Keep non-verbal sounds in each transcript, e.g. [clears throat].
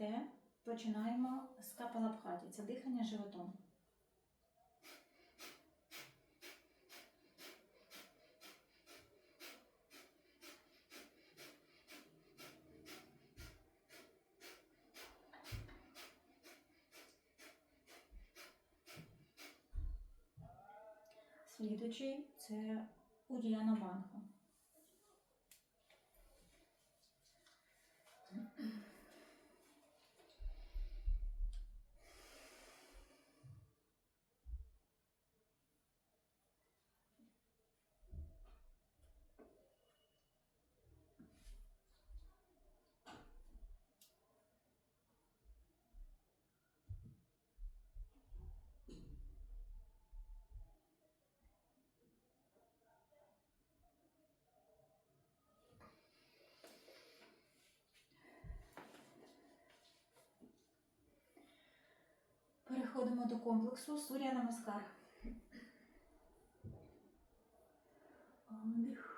намасте починаємо з капалабхаті. Це дихання животом. Слідуючий це Удіяна Банха. Переходимо до комплексу Суря Намаскар. Вдих,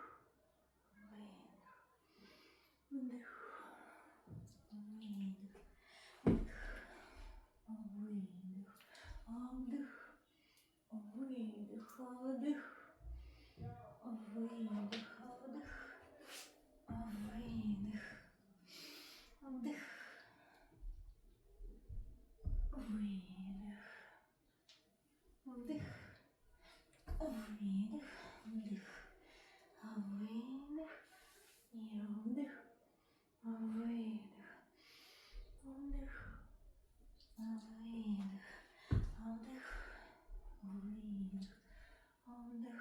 видих, вдих, видих, і вдих, видих, вдих, видих, вдих, видих, вдих,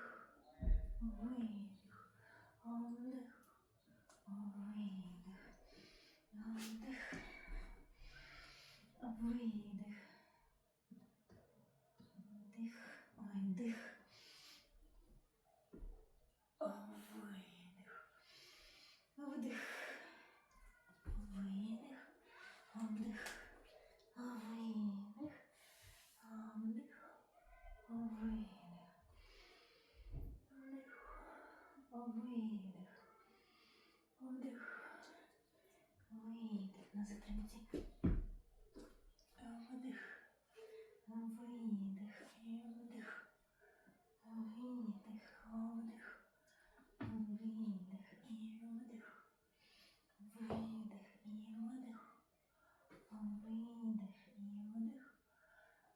видих, вдих, видих, вдих, видих. Вдих, ой, вдих. О, Видих. Вдих. Видих. Вдих. Видих. Вдих. Видих. Вдих. Видих. Вдих. Видих. На затримці. Вдих. Видих і вдих. Видих, вдих. Видих і вдих. Видих і вдих. Видих і вдих.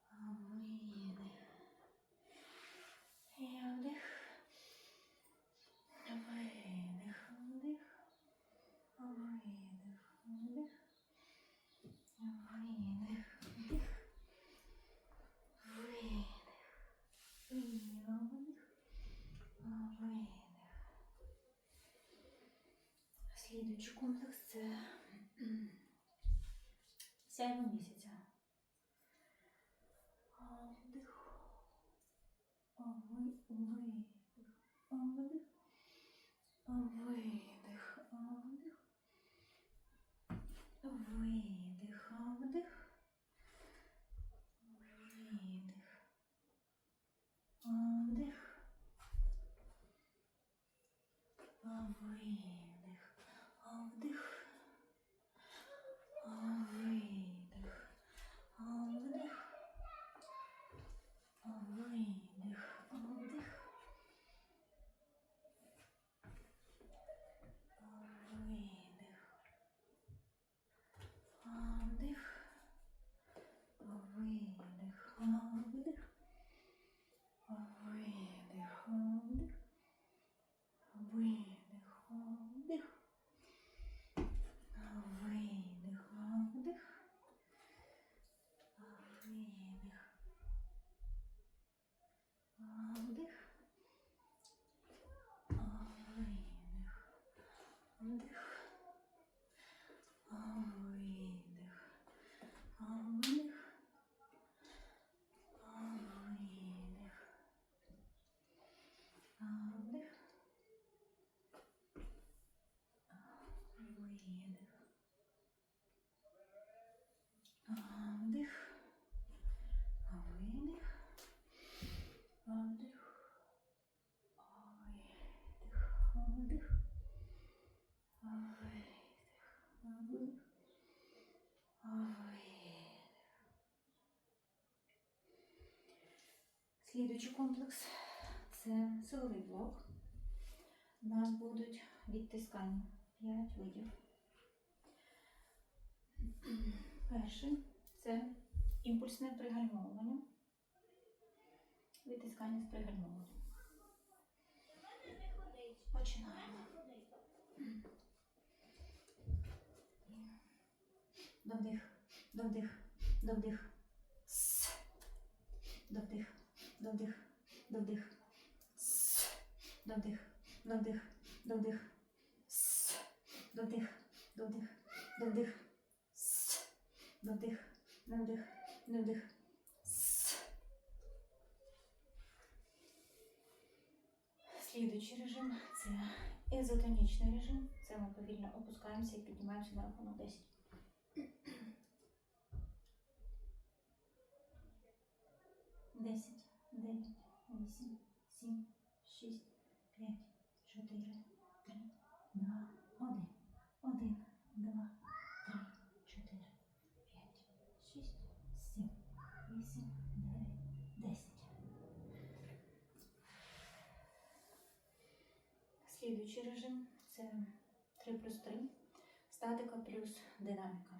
Видих. І вдих. Видих, вдих. Видих, вдих. Видих, вдих. Видих. І вдих. Видих. Слідуючий комплекс це сяйво місяця. Вдих. Ви- Видих. Вдих. Видих. Вдих. Видих. Вдих. Видих. Вдих. Видих. Вдих. Вдих. Видих. Слідуючий комплекс це силовий блок. У нас будуть відтискання 5 видів. Перший це імпульсне пригальмовування. Відтискання з пригальмовування. Починаємо. Довдих, довдих, довдих. Довдих, довдих, довдих. Довдих, довдих, довдих. Довдих, довдих, довдих. Довдих, довдих. С. Слідуючий режим це ізотонічний режим. Це ми повільно опускаємося і піднімаємося на рахунок 10. Десять, дев'ять, вісім, сім, шість, п'ять, чотири, три, два, один. Один, два, три, чотири, п'ять, шість, сім, вісім, дев'ять, десять. Слідуючий режим це 3 плюс 3. Статика плюс динаміка.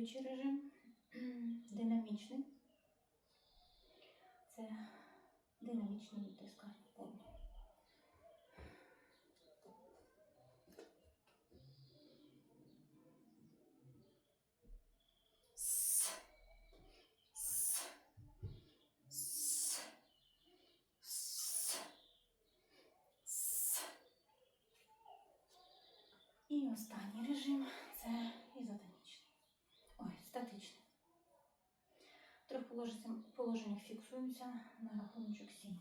працюючий режим, [clears throat] динамічний. Це динамічний відтискання повні. І останній режим. Фіксуємося на рахуночок 7.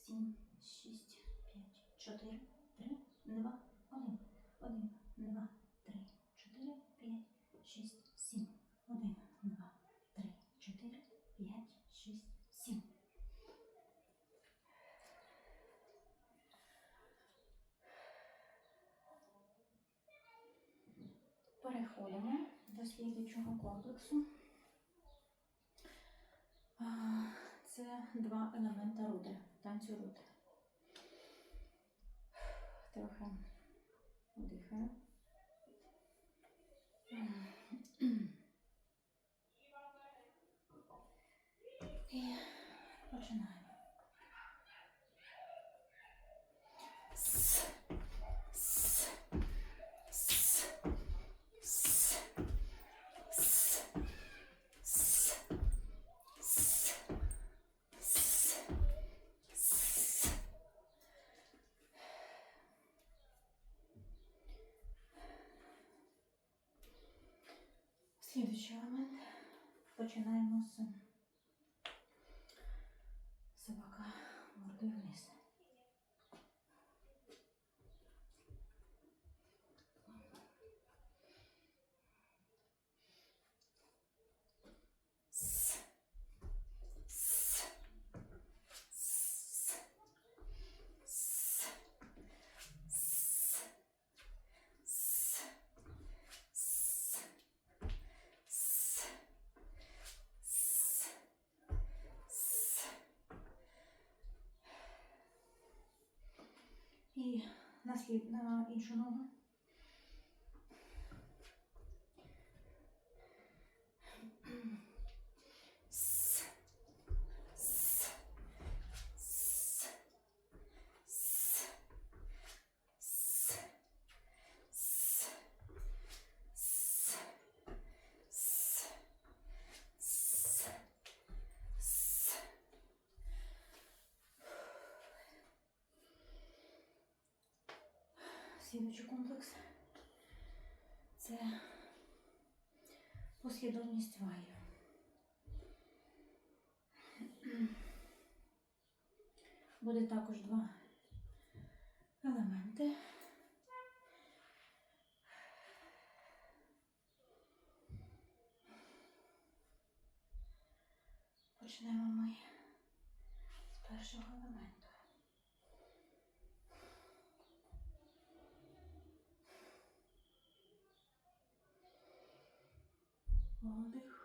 Сім, шість, п'ять, чотири, три, два, один. Один, два, три, чотири, п'ять, шість, сім. Один, два, три, чотири, п'ять, шість, сім. Переходимо слідуючого комплексу. Це два елемента рудри, танцю рудри. Трохи вдихаю. І починаємо. робочий момент. Починаємо з І на, слід, на іншу ногу. Слідуючий комплекс це послідовність ваю. Буде також два елементи. Почнемо ми з першого елементу. Holy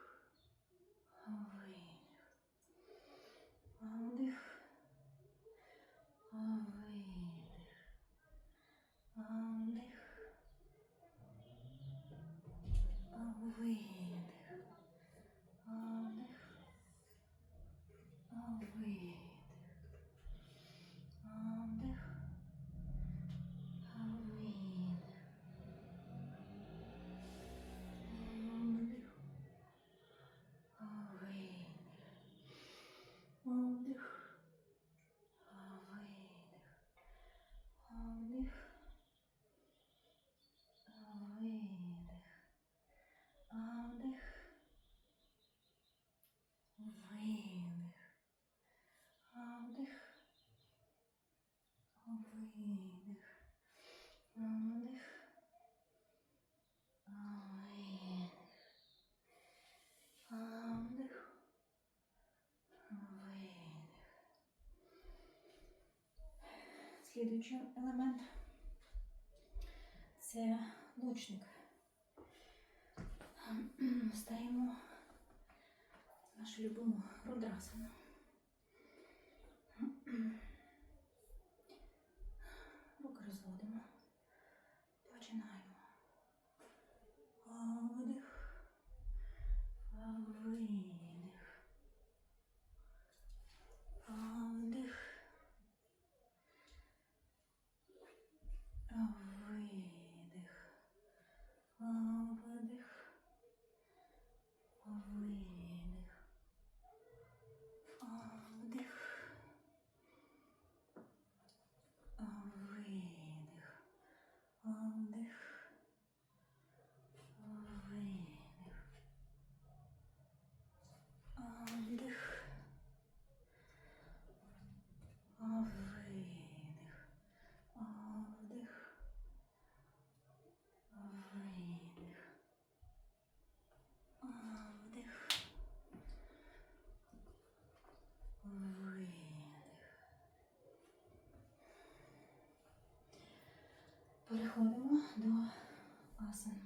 Видих. Вдих. Видих. Видих. Слідуючий елемент це лучник. Стаємо нашу любиму рудрасану. lovely. до асин.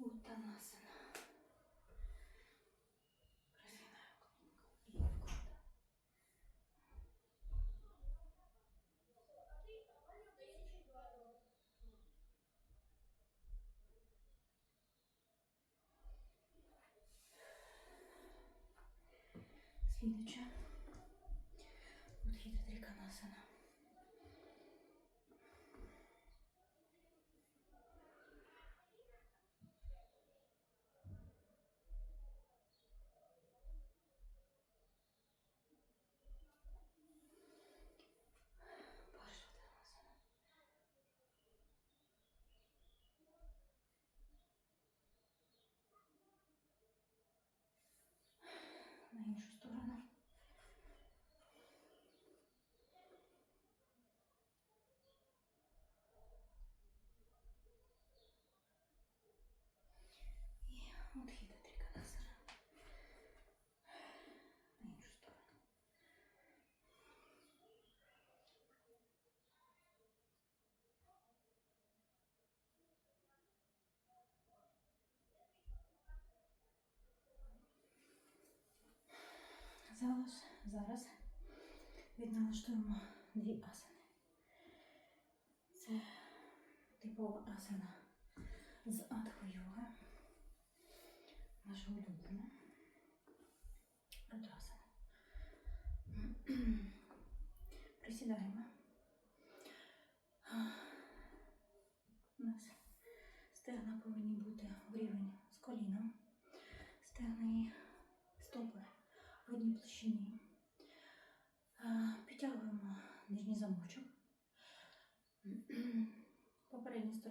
Утанасана. Слідуча. Будхіта Тріканасана. казала, зараз відналаштуємо дві асани. Це типова асана з адхо-йоги. Наша улюблена. Тобто Адрасана. [clears throat] Присідаємо. У нас стегна повинні бути в рівень з коліном.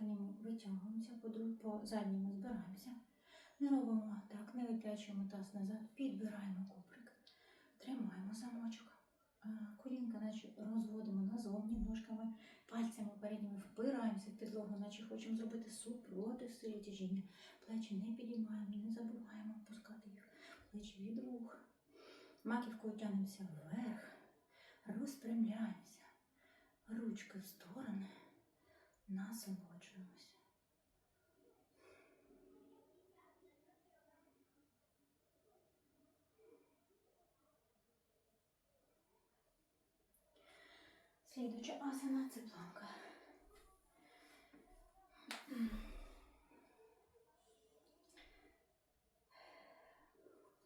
Передній витягуємося, по, задній збираємося. Не робимо так, не витягуємо таз назад, підбираємо куприк, тримаємо замочок. Колінка наче розводимо назовні ножками, пальцями передніми впираємося в підлогу, наче хочемо зробити супротив силі тяжіння. Плечі не підіймаємо, не забуваємо опускати їх. Плечі від вух. Маківкою тягнемося вверх, розпрямляємося. Ручки в сторони, насолоджуємося. Слідуюча асана це планка.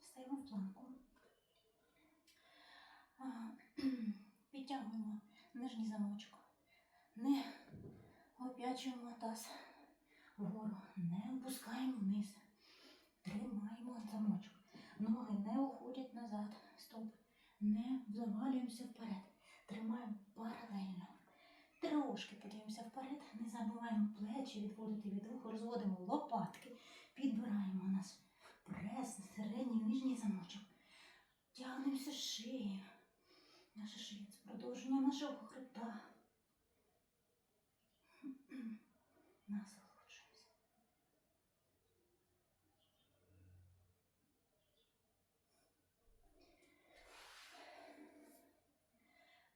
Стаємо в планку. [clears throat] Підтягуємо нижній замочок. Не оп'ячуємо таз вгору, не опускаємо вниз. Тримаємо замочок. Ноги не уходять назад. Стоп. Не завалюємося вперед. Тримаємо паралельно. Трошки подивимося вперед. Не забуваємо плечі відводити від вух, розводимо лопатки, підбираємо нас прес, середній нижній замочок. Тягнемося шиєю. Наша шия це продовження нашого хребта. Насолоджуємося.